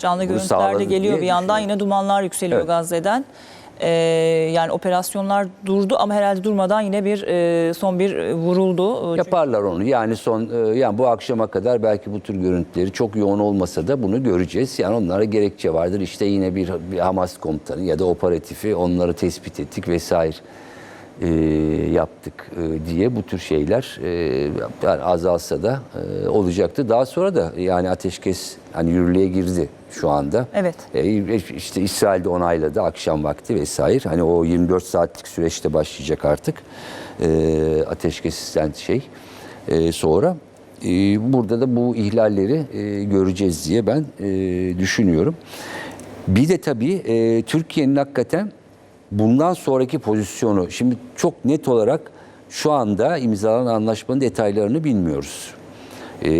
Canlı görüntüler de geliyor bir yandan yine dumanlar yükseliyor Evet. Gazze'den. Ee, yani operasyonlar durdu ama herhalde durmadan yine bir e, son bir e, vuruldu. Yaparlar onu. Yani son e, yani bu akşama kadar belki bu tür görüntüleri çok yoğun olmasa da bunu göreceğiz. Yani onlara gerekçe vardır. İşte yine bir, bir Hamas komutanı ya da operatifi onları tespit ettik vesaire e, yaptık e, diye bu tür şeyler e, yani azalsa da e, olacaktı. Daha sonra da yani ateşkes hani yürürlüğe girdi şu anda. Evet. E, işte İsrail de onayladı akşam vakti vesaire. Hani o 24 saatlik süreçte başlayacak artık. E, ateşkesten şey. E, sonra e, burada da bu ihlalleri e, göreceğiz diye ben e, düşünüyorum. Bir de tabii e, Türkiye'nin hakikaten bundan sonraki pozisyonu şimdi çok net olarak şu anda imzalanan anlaşmanın detaylarını bilmiyoruz. E,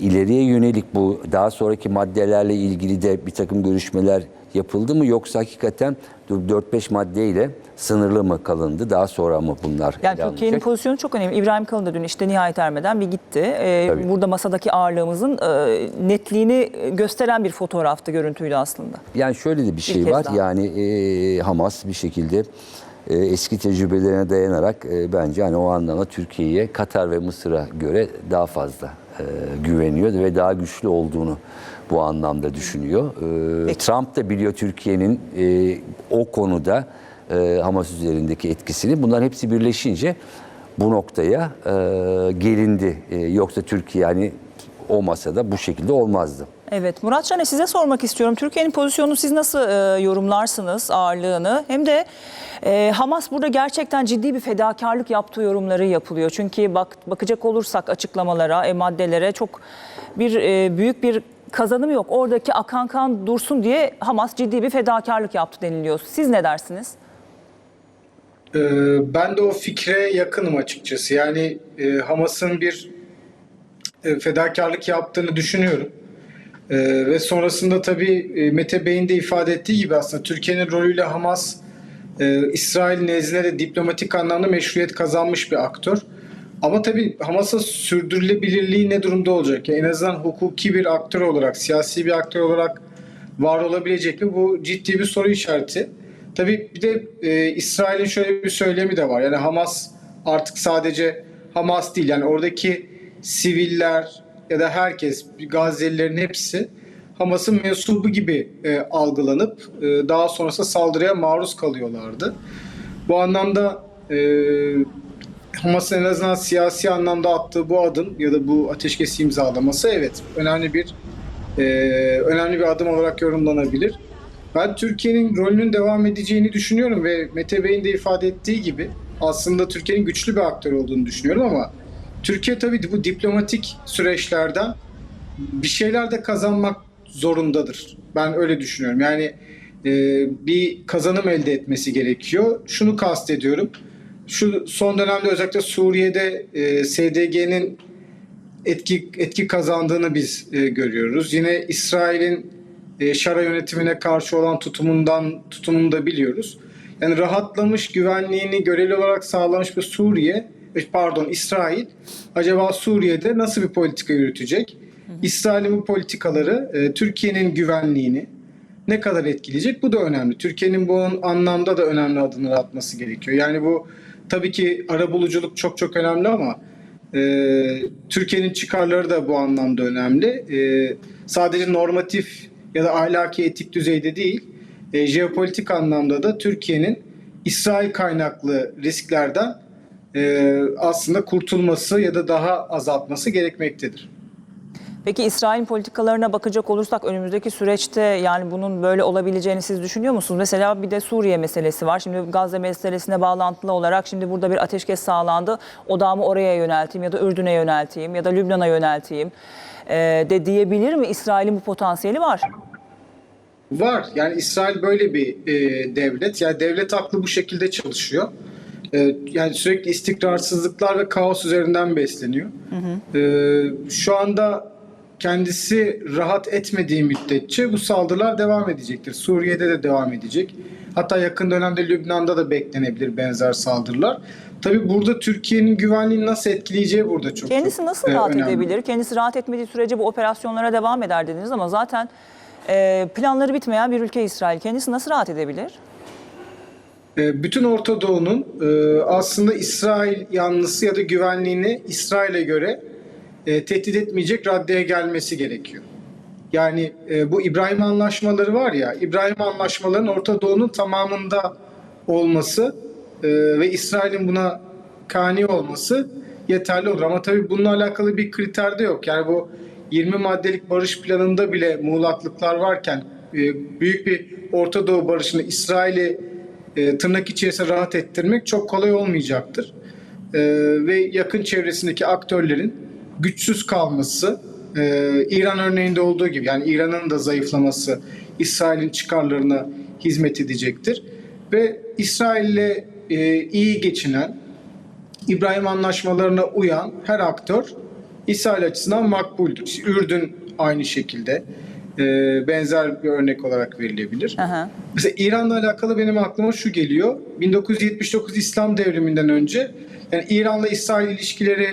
ileriye yönelik bu daha sonraki maddelerle ilgili de bir takım görüşmeler yapıldı mı yoksa hakikaten 4-5 maddeyle sınırlı mı kalındı? Daha sonra mı bunlar Yani Türkiye'nin pozisyonu çok önemli. İbrahim Kalın da dün işte nihayet ermeden bir gitti. Ee, Tabii. burada masadaki ağırlığımızın e, netliğini gösteren bir fotoğraftı, görüntüydü aslında. Yani şöyle de bir şey kez var. daha. Yani e, Hamas bir şekilde e, eski tecrübelerine dayanarak e, bence hani o anlamda Türkiye'ye Katar ve Mısır'a göre daha fazla e, güveniyor ve daha güçlü olduğunu bu anlamda düşünüyor. E, Peki. Trump da biliyor Türkiye'nin e, o konuda e, Hamas üzerindeki etkisini. Bunların hepsi birleşince bu noktaya e, gelindi. E, yoksa Türkiye hani o masada bu şekilde olmazdı. Evet Murat Can'e size sormak istiyorum. Türkiye'nin pozisyonunu siz nasıl e, yorumlarsınız ağırlığını? Hem de e, Hamas burada gerçekten ciddi bir fedakarlık yaptığı yorumları yapılıyor. Çünkü bak bakacak olursak açıklamalara, e, maddelere çok bir e, büyük bir kazanım yok. Oradaki akan kan dursun diye Hamas ciddi bir fedakarlık yaptı deniliyor. Siz ne dersiniz? Ee, Ben de o fikre yakınım açıkçası. Yani e, Hamas'ın bir e, fedakarlık yaptığını düşünüyorum. Ee, Ve sonrasında tabii e, Mete Bey'in de ifade ettiği gibi aslında Türkiye'nin rolüyle Hamas e, İsrail nezdinde de diplomatik anlamda meşruiyet kazanmış bir aktör. Ama tabii Hamas'ın sürdürülebilirliği ne durumda olacak? Yani en azından hukuki bir aktör olarak, siyasi bir aktör olarak var olabilecek mi? Bu ciddi bir soru işareti. Tabii bir de e, İsrail'in şöyle bir söylemi de var. Yani Hamas artık sadece Hamas değil. Yani oradaki siviller ya da herkes, Gazze'lilerin hepsi Hamas'ın mensubu gibi e, algılanıp e, daha sonrasında saldırıya maruz kalıyorlardı. Bu anlamda e, Hamas'ın en azından siyasi anlamda attığı bu adım ya da bu ateşkesi imzalaması evet önemli bir e, önemli bir adım olarak yorumlanabilir. Ben Türkiye'nin rolünün devam edeceğini düşünüyorum ve Mete Bey'in de ifade ettiği gibi aslında Türkiye'nin güçlü bir aktör olduğunu düşünüyorum ama Türkiye tabii bu diplomatik süreçlerden bir şeyler de kazanmak zorundadır. Ben öyle düşünüyorum. Yani e, bir kazanım elde etmesi gerekiyor. Şunu kastediyorum. Şu son dönemde özellikle Suriye'de e, SDG'nin etki etki kazandığını biz e, görüyoruz. Yine İsrail'in e, Şara yönetimine karşı olan tutumundan tutumunu da biliyoruz. Yani rahatlamış güvenliğini göreli olarak sağlamış bir Suriye, pardon İsrail acaba Suriye'de nasıl bir politika yürütecek? İsrail'in bu politikaları e, Türkiye'nin güvenliğini ne kadar etkileyecek? Bu da önemli. Türkiye'nin bu anlamda da önemli adımlar atması gerekiyor. Yani bu tabii ki arabuluculuk çok çok önemli ama e, Türkiye'nin çıkarları da bu anlamda önemli. E, sadece normatif ya da ahlaki etik düzeyde değil, e, jeopolitik anlamda da Türkiye'nin İsrail kaynaklı risklerden e, aslında kurtulması ya da daha azaltması gerekmektedir. Peki İsrail'in politikalarına bakacak olursak önümüzdeki süreçte yani bunun böyle olabileceğini siz düşünüyor musunuz? Mesela bir de Suriye meselesi var. Şimdi Gazze meselesine bağlantılı olarak şimdi burada bir ateşkes sağlandı. Odağımı oraya yönelteyim ya da Ürdün'e yönelteyim ya da Lübnan'a yönelteyim ee, de diyebilir mi? İsrail'in bu potansiyeli var. Var. Yani İsrail böyle bir e, devlet. Yani devlet aklı bu şekilde çalışıyor. E, yani sürekli istikrarsızlıklar ve kaos üzerinden besleniyor. E, şu anda kendisi rahat etmediği müddetçe bu saldırılar devam edecektir. Suriye'de de devam edecek. Hatta yakın dönemde Lübnan'da da beklenebilir benzer saldırılar. Tabii burada Türkiye'nin güvenliğini nasıl etkileyeceği burada çok Kendisi çok, nasıl e, rahat önemli. edebilir? Kendisi rahat etmediği sürece bu operasyonlara devam eder dediniz ama zaten e, planları bitmeyen bir ülke İsrail. Kendisi nasıl rahat edebilir? E, Bütün Orta Doğu'nun e, aslında İsrail yanlısı ya da güvenliğini İsrail'e göre e, tehdit etmeyecek raddeye gelmesi gerekiyor. Yani bu İbrahim Anlaşmaları var ya, İbrahim Anlaşmalarının Orta Doğu'nun tamamında olması ve İsrail'in buna kani olması yeterli olur. Ama tabii bununla alakalı bir kriter de yok. Yani bu 20 maddelik barış planında bile muğlaklıklar varken büyük bir Orta Doğu barışını İsrail'i e, tırnak içerisinde rahat ettirmek çok kolay olmayacaktır. E, ve yakın çevresindeki aktörlerin güçsüz kalması, e, İran örneğinde olduğu gibi yani İran'ın da zayıflaması İsrail'in çıkarlarına hizmet edecektir. Ve İsrail'le e, iyi geçinen, İbrahim anlaşmalarına uyan her aktör İsrail açısından makbuldür. Ürdün aynı şekilde e, benzer bir örnek olarak verilebilir. Aha. Mesela İran'la alakalı benim aklıma şu geliyor. 1979 İslam devriminden önce yani İran'la İsrail ilişkileri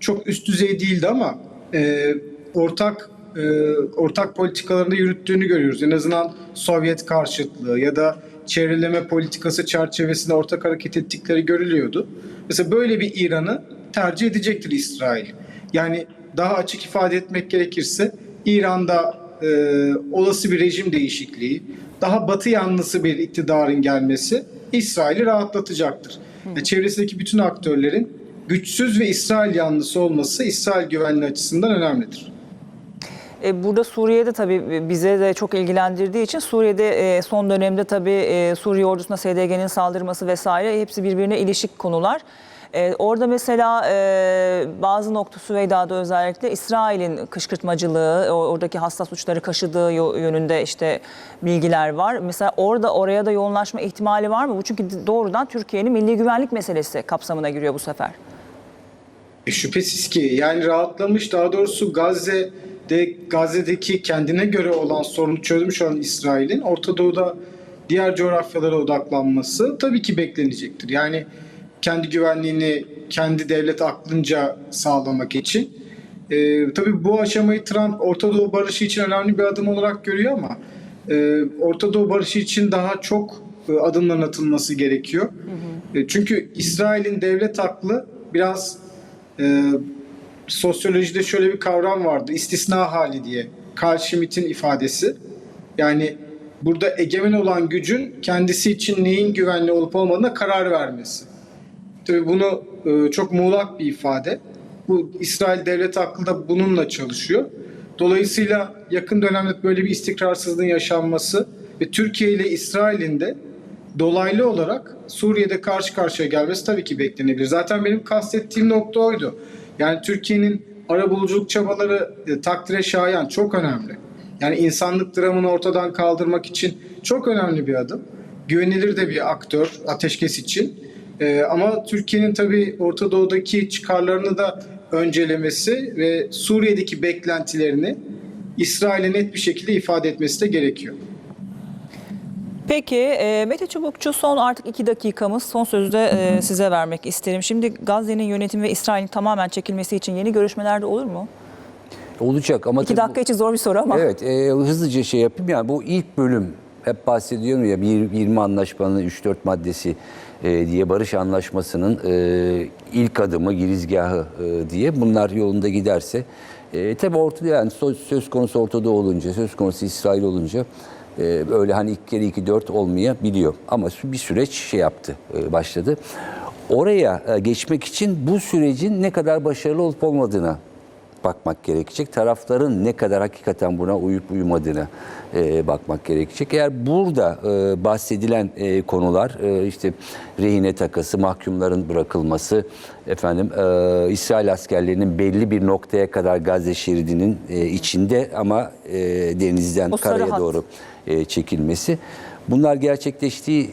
çok üst düzey değildi ama e, ortak e, ortak politikalarını yürüttüğünü görüyoruz. En azından Sovyet karşıtlığı ya da çevreleme politikası çerçevesinde ortak hareket ettikleri görülüyordu. Mesela böyle bir İran'ı tercih edecektir İsrail. Yani daha açık ifade etmek gerekirse İran'da e, olası bir rejim değişikliği, daha batı yanlısı bir iktidarın gelmesi İsrail'i rahatlatacaktır. Ve çevresindeki bütün aktörlerin güçsüz ve İsrail yanlısı olması İsrail güvenliği açısından önemlidir. E, Burada Suriye'de tabii bize de çok ilgilendirdiği için Suriye'de e, son dönemde tabii e, Suriye ordusuna SDG'nin saldırması vesaire hepsi birbirine ilişik konular. E, Orada mesela e, bazı nokta Süveyda'da özellikle İsrail'in kışkırtmacılığı, oradaki hassas uçları kaşıdığı yönünde işte bilgiler var. Mesela orada oraya da yoğunlaşma ihtimali var mı? Bu çünkü doğrudan Türkiye'nin milli güvenlik meselesi kapsamına giriyor bu sefer. E, şüphesiz ki yani rahatlamış daha doğrusu Gazze'de Gazze'deki kendine göre olan sorunu çözmüş olan İsrail'in Orta Doğu'da diğer coğrafyalara odaklanması tabii ki beklenecektir. Yani kendi güvenliğini kendi devlet aklınca sağlamak için. E, tabii bu aşamayı Trump Orta Doğu barışı için önemli bir adım olarak görüyor ama e, Orta Doğu barışı için daha çok e, adımların atılması gerekiyor. E, çünkü İsrail'in devlet aklı biraz e, sosyolojide şöyle bir kavram vardı. istisna hali diye. Carl Schmitt'in ifadesi. Yani burada egemen olan gücün kendisi için neyin güvenli olup olmadığına karar vermesi. Tabii bunu e, çok muğlak bir ifade. Bu İsrail devlet aklı bununla çalışıyor. Dolayısıyla yakın dönemde böyle bir istikrarsızlığın yaşanması ve Türkiye ile İsrail'in de dolaylı olarak Suriye'de karşı karşıya gelmesi tabii ki beklenebilir. Zaten benim kastettiğim nokta oydu. Yani Türkiye'nin arabuluculuk çabaları e, takdire şayan, çok önemli. Yani insanlık dramını ortadan kaldırmak için çok önemli bir adım. Güvenilir de bir aktör ateşkes için. Ee, ama Türkiye'nin tabii Orta Doğu'daki çıkarlarını da öncelemesi ve Suriye'deki beklentilerini İsrail'e net bir şekilde ifade etmesi de gerekiyor. Peki e, Mete Çubukçu son artık iki dakikamız. Son sözü de e, size vermek isterim. Şimdi Gazze'nin yönetimi ve İsrail'in tamamen çekilmesi için yeni görüşmelerde olur mu? Olacak ama İki tabii bu- dakika için zor bir soru ama. Evet, e, hızlıca şey yapayım. Yani bu ilk bölüm hep bahsediyorum ya bir 20 anlaşmanın 3-4 maddesi e, diye barış anlaşmasının e, ilk adımı, girizgahı e, diye bunlar yolunda giderse e, tabii ortada yani söz, konusu ortada olunca, söz konusu İsrail olunca e, öyle hani iki kere iki dört olmayabiliyor. Ama bir süreç şey yaptı, e, başladı. Oraya geçmek için bu sürecin ne kadar başarılı olup olmadığına bakmak gerekecek. Tarafların ne kadar hakikaten buna uyup uymadığına e, bakmak gerekecek. Eğer burada e, bahsedilen e, konular e, işte rehine takası, mahkumların bırakılması, efendim e, İsrail askerlerinin belli bir noktaya kadar Gazze şeridinin e, içinde ama e, denizden O karaya hat. doğru e, çekilmesi. Bunlar gerçekleştiği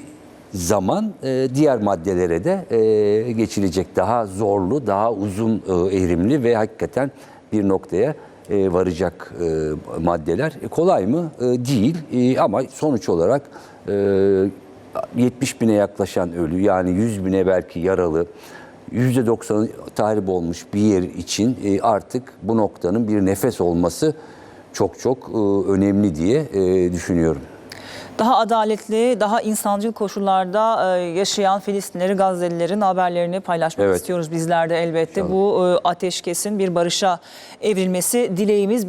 zaman e, diğer maddelere de e, geçilecek. Daha zorlu, daha uzun e, eğrimli ve hakikaten bir noktaya e, varacak e, maddeler. E, kolay mı? Değil ama sonuç olarak e, 70 bine yaklaşan ölü yani 100 bine belki yaralı %90'ı tahrip olmuş bir yer için artık bu noktanın bir nefes olması çok çok önemli diye düşünüyorum. Daha adaletli, daha insancıl koşullarda e, yaşayan Filistinleri, Gazze'lilerin haberlerini paylaşmak Evet. istiyoruz bizler de elbette. Bu e, ateşkesin bir barışa evrilmesi dileğimiz.